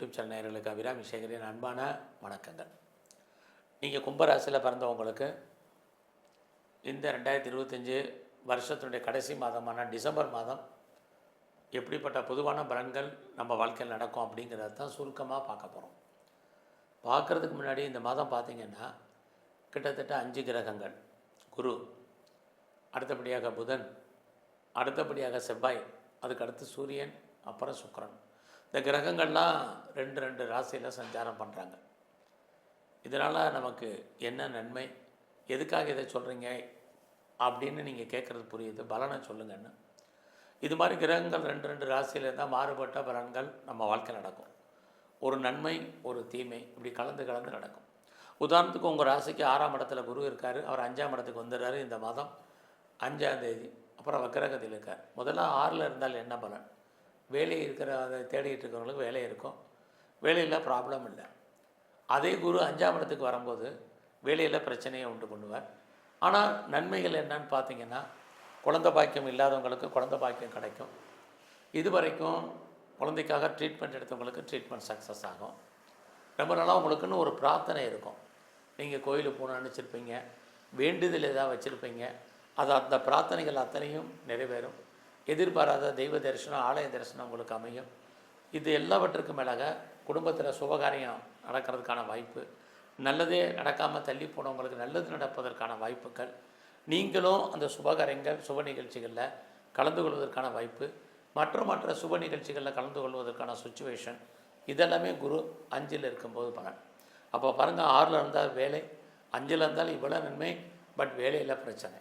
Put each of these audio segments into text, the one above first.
YouTube channel நேர்களுக்கு அபிராமி சேகரின் அன்பான வணக்கங்கள். நீங்கள் கும்பராசியில் பிறந்தவங்களுக்கு இந்த ரெண்டாயிரத்தி இருபத்தஞ்சி வருஷத்தினுடைய கடைசி மாதமான டிசம்பர் மாதம் எப்படிப்பட்ட பொதுவான பலன்கள் நம்ம வாழ்க்கையில் நடக்கும் அப்படிங்கிறத தான் சுருக்கமாக பார்க்க போகிறோம் பார்க்குறதுக்கு முன்னாடி இந்த மாதம் பார்த்திங்கன்னா கிட்டத்தட்ட அஞ்சு கிரகங்கள். குரு அடுத்தபடியாக புதன் அடுத்தபடியாக செவ்வாய் அதுக்கு அடுத்து சூரியன் அப்புறம் சுக்கிரன். இந்த கிரகங்கள்லாம் ரெண்டு ரெண்டு ராசியில் சஞ்சாரம் பண்ணுறாங்க இதனால் நமக்கு என்ன நன்மை? எதுக்காக இதை சொல்கிறீங்க அப்படின்னு நீங்கள் கேட்குறது புரியுது. பலனை சொல்லுங்கன்னு இது மாதிரி கிரகங்கள் ரெண்டு ரெண்டு ராசியில் இருந்தால் மாறுபட்ட பலன்கள் நம்ம வாழ்க்கையில் நடக்கும். ஒரு நன்மை ஒரு தீமை இப்படி கலந்து கலந்து நடக்கும். உதாரணத்துக்கு உங்கள் ராசிக்கு ஆறாம் இடத்துல குரு இருக்கார். அவர் அஞ்சாம் இடத்துக்கு வந்துடுறாரு இந்த மாதம் அஞ்சாம் தேதி. அப்புறம் வக்கரகத்தில் இருக்கார். முதல்ல ஆறில் இருந்தால் என்ன பலன்? வேலை இருக்கிற அதை தேடிட்டு இருக்கிறவங்களுக்கு வேலை இருக்கும். வேலையில் ப்ராப்ளம் இல்லை. அதே குரு அஞ்சாம் இடத்துக்கு வரும்போது வேலையில் பிரச்சனையை உண்டு பண்ணுவார். ஆனால் நன்மைகள் என்னன்னு பார்த்தீங்கன்னா குழந்தை பாக்கியம் இல்லாதவங்களுக்கு குழந்தை பாக்கியம் கிடைக்கும். இது வரைக்கும் குழந்தைக்காக ட்ரீட்மெண்ட் எடுத்தவங்களுக்கு ட்ரீட்மெண்ட் சக்ஸஸ் ஆகும். ரொம்ப நாளாக உங்களுக்குன்னு ஒரு பிரார்த்தனை இருக்கும். நீங்கள் கோயிலுக்கு போகணும்னு நினச்சிருப்பீங்க. வேண்டுதல் ஏதாவது வச்சுருப்பீங்க. அது அந்த பிரார்த்தனைகள் அத்தனையும் நிறைவேறும். எதிர்பாராத தெய்வ தரிசனம் ஆலய தரிசனம் உங்களுக்கு அமையும். இது எல்லாவற்றுக்கும் மேலாக குடும்பத்தில் சுபகாரியம் நடக்கிறதுக்கான வாய்ப்பு. நல்லதே நடக்காமல் தள்ளி போனவங்களுக்கு நல்லது நடப்பதற்கான வாய்ப்புகள். நீங்களும் அந்த சுபகாரியங்கள் சுப நிகழ்ச்சிகளில் கலந்து கொள்வதற்கான வாய்ப்பு. மற்ற மற்ற சுப நிகழ்ச்சிகளில் கலந்து கொள்வதற்கான சுச்சுவேஷன் இதெல்லாமே குரு அஞ்சில் இருக்கும்போது பலன். அப்போ பாருங்கள் ஆறில் இருந்தால் வேலை அஞ்சில் இருந்தால் இவ்வளோ நன்மை பட் வேலையில் பிரச்சனை.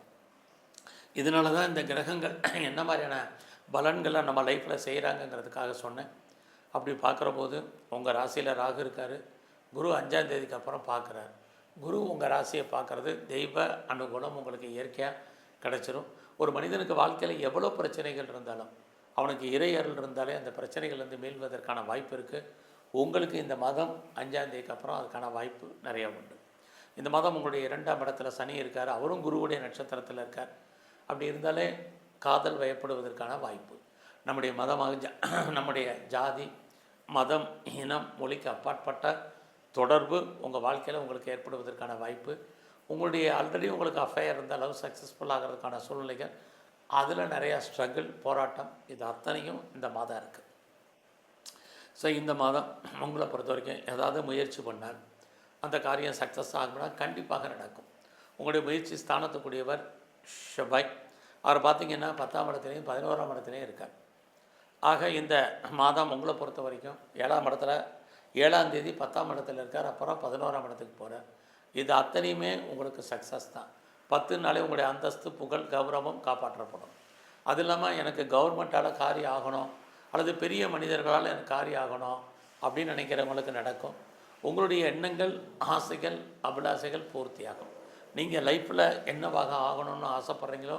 இதனால தான் இந்த கிரகங்கள் என்ன மாதிரியான பலன்களை நம்ம லைஃப்பில் செய்கிறாங்கங்கிறதுக்காக சொன்னேன். அப்படி பார்க்குற போது உங்கள் ராசியில் ராகு இருக்கார். குரு அஞ்சாம் தேதிக்கு அப்புறம் பார்க்குறாரு. குரு உங்கள் ராசியை பார்க்குறது தெய்வ அனுகூலம் உங்களுக்கு இயற்கையாக கிடச்சிரும். ஒரு மனிதனுக்கு வாழ்க்கையில் எவ்வளோ பிரச்சனைகள் இருந்தாலும் அவனுக்கு இறையறல் இருந்தாலே அந்த பிரச்சனைகள்லேருந்து மீள்வதற்கான வாய்ப்பு இருக்குது உங்களுக்கு இந்த மாதம் அஞ்சாந்தேதிக்கு அப்புறம் அதுக்கான வாய்ப்பு நிறைய உண்டு. இந்த மாதம் உங்களுடைய இரண்டாம் இடத்துல சனி இருக்கார். அவரும் குருவுடைய நட்சத்திரத்தில் இருக்கார். அப்படி இருந்தாலே காதல் வயப்படுவதற்கான வாய்ப்பு. நம்முடைய மதமாக ஜா நம்முடைய ஜாதி மதம் இனம் மொழிக்கு அப்பாற்பட்ட தொடர்பு உங்கள் வாழ்க்கையில் உங்களுக்கு ஏற்படுவதற்கான வாய்ப்பு. உங்களுடைய ஆல்ரெடி உங்களுக்கு அஃபையர் இருந்த லவ் சக்ஸஸ்ஃபுல் ஆகிறதுக்கான சூழ்நிலைகள் அதில் நிறையா ஸ்ட்ரகிள் போராட்டம் இது அத்தனையும் இந்த மாதம் இருக்குது ஸோ இந்த மாதம் உங்களை பொறுத்த வரைக்கும் ஏதாவது முயற்சி பண்ணால் அந்த காரியம் சக்ஸஸ் ஆகும்னா கண்டிப்பாக நடக்கும். உங்களுடைய முயற்சி ஸ்தானத்துக்குரியவர் ஷபாய் அவர் பார்த்தீங்கன்னா பத்தாம் இடத்துலையும் பதினோராம் இடத்துலையும் இருக்கார். ஆக இந்த மாதம் உங்களை பொறுத்த வரைக்கும் ஏழாம் இடத்துல ஏழாம் தேதி பத்தாம் இடத்துல இருக்கார். அப்புறம் பதினோராம் இடத்துக்கு போகிறார் இது அத்தனையுமே உங்களுக்கு சக்ஸஸ் தான். பத்து நாளே உங்களுடைய அந்தஸ்து புகழ் கௌரவம் காப்பாற்றப்படும். அது இல்லாமல் எனக்கு கவர்மெண்ட்டால் காரியம் ஆகணும். அல்லது பெரிய மனிதர்களால் எனக்கு காரியம் ஆகணும் அப்படின்னு நினைக்கிறவங்களுக்கு நடக்கும். உங்களுடைய எண்ணங்கள் ஆசைகள் அபிலாசைகள் பூர்த்தியாகும். நீங்கள் லைஃப்பில் என்னவாக ஆகணும்னு ஆசைப்பட்றீங்களோ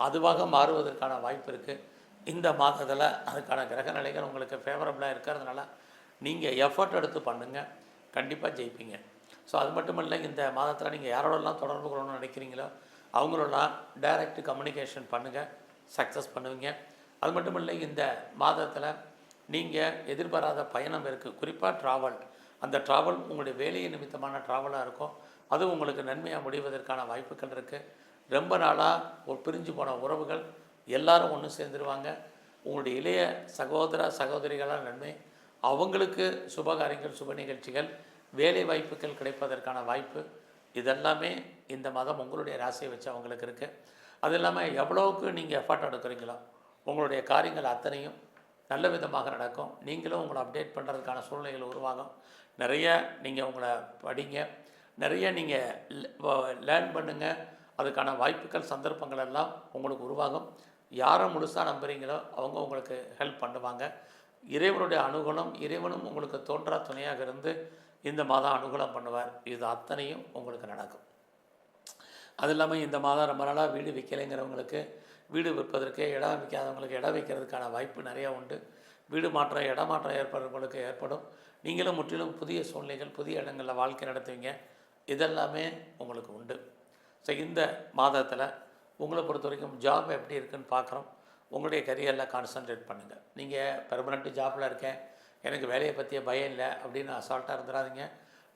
அதுவாக மாறுவதற்கான வாய்ப்பு இருக்குது இந்த மாதத்தில் அதுக்கான கிரக நிலைகள் உங்களுக்கு ஃபேவரபுளாக இருக்கிறதுனால நீங்கள் எஃபர்ட் எடுத்து பண்ணுங்கள் கண்டிப்பாக ஜெயிப்பீங்க. ஸோ அது மட்டும் இல்லை இந்த மாதத்தில் நீங்கள் யாரோடலாம் தொடர்பு கொள்ளணும்னு நினைக்கிறீங்களோ அவங்களோடலாம் டைரக்ட் கம்யூனிகேஷன் பண்ணுங்கள் சக்ஸஸ் பண்ணுவீங்க. அது மட்டும் இல்லை இந்த மாதத்தில் நீங்கள் எதிர்பாராத பயணம் இருக்குது குறிப்பாக ட்ராவல் அந்த ட்ராவல் உங்களுடைய வேலையை நிமித்தமான ட்ராவலாக இருக்கும். அது உங்களுக்கு நன்மையாக முடிவதற்கான வாய்ப்புகள் இருக்குது ரொம்ப நாளாக ஒரு பிரிஞ்சு போன உறவுகள் எல்லாரும் ஒன்று சேர்ந்துருவாங்க. உங்களுடைய இளைய சகோதர சகோதரிகளால் நன்மை. அவங்களுக்கு சுபகாரியங்கள் சுப நிகழ்ச்சிகள் வேலை வாய்ப்புகள் கிடைப்பதற்கான வாய்ப்பு. இதெல்லாமே இந்த மாதம் உங்களுடைய ராசியை வச்சு அவங்களுக்கு இருக்குது அது இல்லாமல் எவ்வளோவுக்கு நீங்கள் எஃபர்ட் எடுக்கிறீங்களோ உங்களுடைய காரியங்கள் அத்தனையும் நல்ல விதமாக நடக்கும். நீங்களும் உங்களை அப்டேட் பண்ணுறதுக்கான சூழ்நிலைகள் உருவாகும். நிறைய நீங்கள் உங்களை படிங்க. நிறைய நீங்கள் லேர்ன் பண்ணுங்கள் அதுக்கான வாய்ப்புகள் சந்தர்ப்பங்கள் எல்லாம் உங்களுக்கு உருவாகும். யாரை முழுசாக நம்புறீங்களோ அவங்க உங்களுக்கு ஹெல்ப் பண்ணுவாங்க. இறைவனுடைய அனுகூலம் இறைவனும் உங்களுக்கு தோன்றா துணையாக இருந்து இந்த மாதம் அனுகூலம் பண்ணுவார். இது அத்தனையும் உங்களுக்கு நடக்கும். அது இல்லாமல் இந்த மாதம் ரொம்ப நாளாக வீடு விற்கலைங்கிறவங்களுக்கு வீடு விற்பதற்கு இடம் விற்காதவங்களுக்கு இடம் வைக்கிறதுக்கான வாய்ப்பு நிறையா உண்டு. வீடு மாற்றம் இடமாற்றம் ஏற்படுறவங்களுக்கு ஏற்படும். நீங்களும் முற்றிலும் புதிய சூழ்நிலைகள் புதிய இடங்களில் வாழ்க்கை நடத்துவீங்க. இதெல்லாமே உங்களுக்கு உண்டு. ஸோ இந்த மாதத்தில் உங்களை பொறுத்த வரைக்கும் ஜாப் எப்படி இருக்குன்னு பார்க்குறோம் உங்களுடைய கரியரில் கான்சன்ட்ரேட் பண்ணுங்கள் நீங்கள் பெர்மனெண்ட் ஜாப்பில் இருக்கேன். எனக்கு வேலையை பற்றிய பயம் இல்லை அப்படின்னு அசால்ட்டாக இருந்துடாதீங்க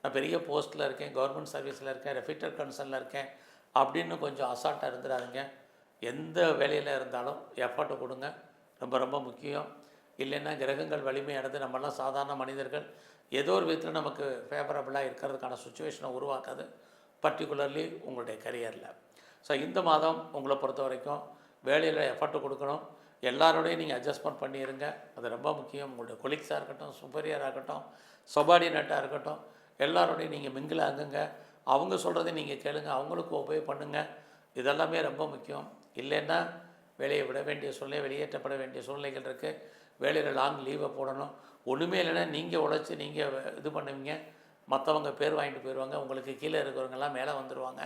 நான் பெரிய போஸ்ட்டில் இருக்கேன். கவர்மெண்ட் சர்வீஸில் இருக்கேன். ரெஃபிட்டர் கன்சர்னில் இருக்கேன். அப்படின்னு கொஞ்சம் அசால்ட்டாக இருந்துடாதீங்க எந்த வேலையில் இருந்தாலும் எஃபர்ட் கொடுங்க. ரொம்ப ரொம்ப முக்கியம். இல்லைன்னா கிரகங்கள் வலிமையானது நம்மளாம் சாதாரண மனிதர்கள். ஏதோ ஒரு விதத்தில் நமக்கு ஃபேவரபுளாக இருக்கிறதுக்கான சுச்சுவேஷனை உருவாக்காது. பர்டிகுலர்லி உங்களுடைய கரியரில் ஸோ இந்த மாதம் உங்களை பொறுத்த வரைக்கும் வேலையில் எஃபர்ட் கொடுக்கணும். எல்லாரோடையும் நீங்கள் அட்ஜஸ்ட்மெண்ட் பண்ணிடுங்க அது ரொம்ப முக்கியம். உங்களுடைய கொலிக்ஸாக இருக்கட்டும் சுப்பீரியராக இருக்கட்டும் சொபார்டினேட்டாக இருக்கட்டும் எல்லாரோடையும் நீங்கள் மிங்கிள் ஆகுங்க. அவங்க சொல்கிறத நீங்கள் கேளுங்க அவங்களுக்கு உபயோக பண்ணுங்கள் இதெல்லாமே ரொம்ப முக்கியம். இல்லைன்னா வேலையை விட வேண்டிய சூழ்நிலை வெளியேற்றப்பட வேண்டிய சூழ்நிலைகள் இருக்குது வேலையில் லாங் லீவை போடணும். ஒன்றுமே இல்லைன்னா நீங்கள் உழைச்சி நீங்கள் இது பண்ணுவீங்க. மற்றவங்க பேர் வாங்கிட்டு போயிடுவாங்க உங்களுக்கு கீழே இருக்கிறவங்கெல்லாம் மேலே வந்துடுவாங்க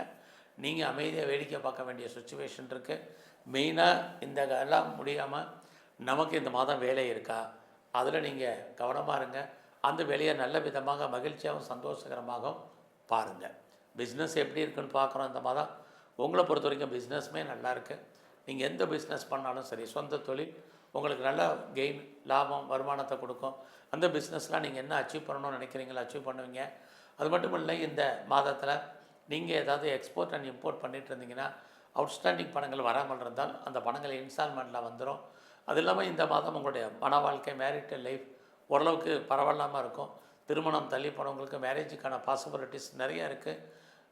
நீங்கள் அமைதியாக வேடிக்கை பார்க்க வேண்டிய சுச்சுவேஷன் இருக்குது மெயினாக இந்த எல்லாம் முடியாமல் நமக்கு இந்த மாதம் வேலை இருக்கா? அதில் நீங்கள் கவனமாக இருங்க. அந்த வேலையை நல்ல விதமாக மகிழ்ச்சியாகவும் சந்தோஷகரமாகவும் பாருங்கள் பிஸ்னஸ் எப்படி இருக்குன்னு பார்க்குறோம் இந்த மாதம் உங்களை பொறுத்த வரைக்கும் பிஸ்னஸுமே நல்லாயிருக்கு நீங்கள் எந்த பிஸ்னஸ் பண்ணாலும் சரி சொந்த தொழில் உங்களுக்கு நல்ல கெயின் லாபம் வருமானத்தை கொடுக்கும். அந்த பிஸ்னஸ்லாம் நீங்கள் என்ன அச்சீவ் பண்ணணும்னு நினைக்கிறீங்களோ அச்சீவ் பண்ணுவீங்க. அது மட்டும் இல்லை இந்த மாதத்தில் நீங்கள் ஏதாவது எக்ஸ்போர்ட் அண்ட் இம்போர்ட் பண்ணிகிட்டு இருந்தீங்கன்னா அவுட்ஸ்டாண்டிங் பணங்கள் வராமல் இருந்தால் அந்த பணங்கள் இன்ஸ்டால்மெண்ட்டில் வந்துடும் அது இல்லாமல் இந்த மாதம் உங்களுடைய மன வாழ்க்கை மேரிட்டல் லைஃப் ஓரளவுக்கு பரவாயில்லாமல் இருக்கும். திருமணம் தள்ளி போனவங்களுக்கு மேரேஜுக்கான பாசிபிலிட்டிஸ் நிறைய இருக்குது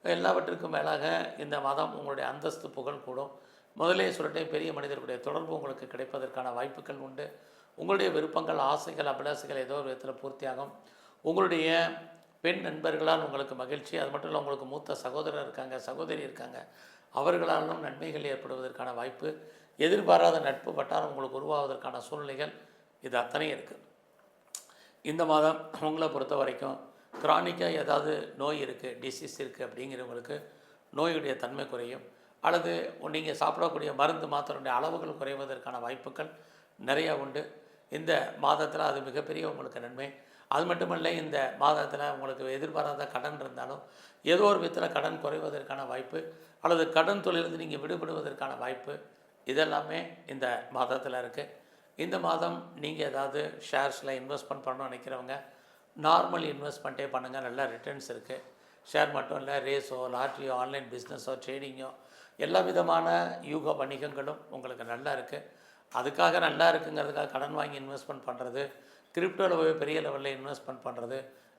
எல்லாவற்றிற்கும் மேலாக இந்த மாதம் உங்களுடைய அந்தஸ்து புகழ் கூடும். முதலே சொல்லிட்டேன் பெரிய மனிதர்களுடைய தொடர்பு உங்களுக்கு கிடைப்பதற்கான வாய்ப்புகள் உண்டு. உங்களுடைய விருப்பங்கள் ஆசைகள் அபிலாசைகள் ஏதோ ஒரு விதத்தில் பூர்த்தியாகும். உங்களுடைய பெண் நண்பர்களால் உங்களுக்கு மகிழ்ச்சி. அது மட்டும் இல்லை உங்களுக்கு மூத்த சகோதரர் இருக்காங்க சகோதரி இருக்காங்க. அவர்களாலும் நன்மைகள் ஏற்படுவதற்கான வாய்ப்பு. எதிர்பாராத நட்பு வட்டாரம் உங்களுக்கு உருவாவதற்கான சூழ்நிலைகள் இது அத்தனையும் இருக்குது இந்த மாதம் உங்களை பொறுத்த வரைக்கும் கிரானிக்காக ஏதாவது நோய் இருக்குது டிசீஸ் இருக்குது அப்படிங்கிறவங்களுக்கு நோயுடைய தன்மை குறையும். அல்லது நீங்கள் சாப்பிடக்கூடிய மருந்து மாத்திரையுடைய அளவுகள் குறைவதற்கான வாய்ப்புகள் நிறைய உண்டு. இந்த மாதத்தில் அது மிகப்பெரிய உங்களுக்கு நன்மை. அது மட்டுமல்ல இந்த மாதத்தில் உங்களுக்கு எதிர்பாராத கடன் இருந்தாலும் ஏதோ ஒரு விதத்தில் கடன் குறைவதற்கான வாய்ப்பு அல்லது கடன் தொழிலிருந்து நீங்கள் விடுபடுவதற்கான வாய்ப்பு இதெல்லாமே இந்த மாதத்தில் இருக்குது இந்த மாதம் நீங்கள் ஏதாவது ஷேர்ஸில் இன்வெஸ்ட்மெண்ட் பண்ணணும்னு நினைக்கிறவங்க நார்மல் இன்வெஸ்ட்மெண்ட்டே பண்ணுங்கள் நல்ல ரிட்டர்ன்ஸ் இருக்குது ஷேர் மட்டும் இல்லை ரேஸோ லாட்ரியோ ஆன்லைன் பிஸ்னஸோ ட்ரேடிங்கோ எல்லா விதமான யூக வணிகங்களும் உங்களுக்கு நல்லா இருக்குது அதுக்காக நல்லா இருக்குங்கிறதுக்காக கடன் வாங்கி இன்வெஸ்ட்மெண்ட் பண்ணுறது கிரிப்டோவில் போய் பெரிய லெவலில் இன்வெஸ்ட்மெண்ட் பண்ணுறது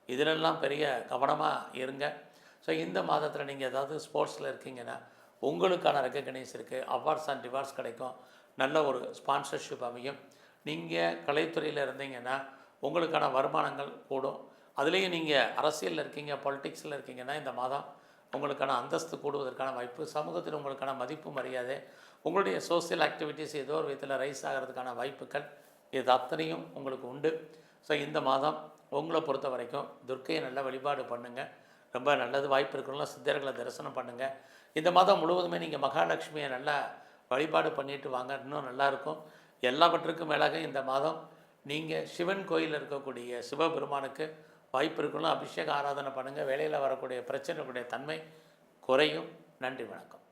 இதிலெல்லாம் பெரிய கவனமாக இருங்க. ஸோ இந்த மாதத்தில் நீங்கள் ஏதாவது ஸ்போர்ட்ஸில் இருக்கீங்கன்னா உங்களுக்கான ரெக்கக்னைஸ் இருக்குது அவார்ட்ஸ் அண்ட் ரிவார்ட்ஸ் கிடைக்கும். நல்ல ஒரு ஸ்பான்சர்ஷிப் அமையும். நீங்கள் கலைத்துறையில் இருந்தீங்கன்னா உங்களுக்கான வருமானங்கள் கூடும். அதுலேயும் நீங்கள் அரசியலில் இருக்கீங்க பொலிட்டிக்ஸில் இருக்கீங்கன்னா இந்த மாதம் உங்களுக்கான அந்தஸ்து கூடுவதற்கான வாய்ப்பு சமூகத்தில் உங்களுக்கான மதிப்பு மரியாதை உங்களுடைய சோசியல் ஆக்டிவிட்டீஸ் ஏதோ ஒரு விதத்தில் ரைஸ் ஆகிறதுக்கான வாய்ப்புகள் இது அத்தனையும் உங்களுக்கு உண்டு. ஸோ இந்த மாதம் உங்களை பொறுத்த வரைக்கும் துர்க்கையை நல்லா வழிபாடு பண்ணுங்கள் ரொம்ப நல்லது வாய்ப்பு இருக்கிறவங்க சித்தர்களை தரிசனம் பண்ணுங்கள் இந்த மாதம் முழுவதுமே நீங்கள் மகாலட்சுமியை நல்லா வழிபாடு பண்ணிட்டு வாங்க இன்னும் நல்லாயிருக்கும் எல்லாவற்றுக்கும் மேலாக இந்த மாதம் நீங்கள் சிவன் கோயிலில் இருக்கக்கூடிய சிவபெருமானுக்கு வாய்ப்பு இருக்கணும் அபிஷேக ஆராதனை பண்ணுங்கள் வேலையில் வரக்கூடிய பிரச்சனைகளுடைய தன்மை குறையும். நன்றி வணக்கம்.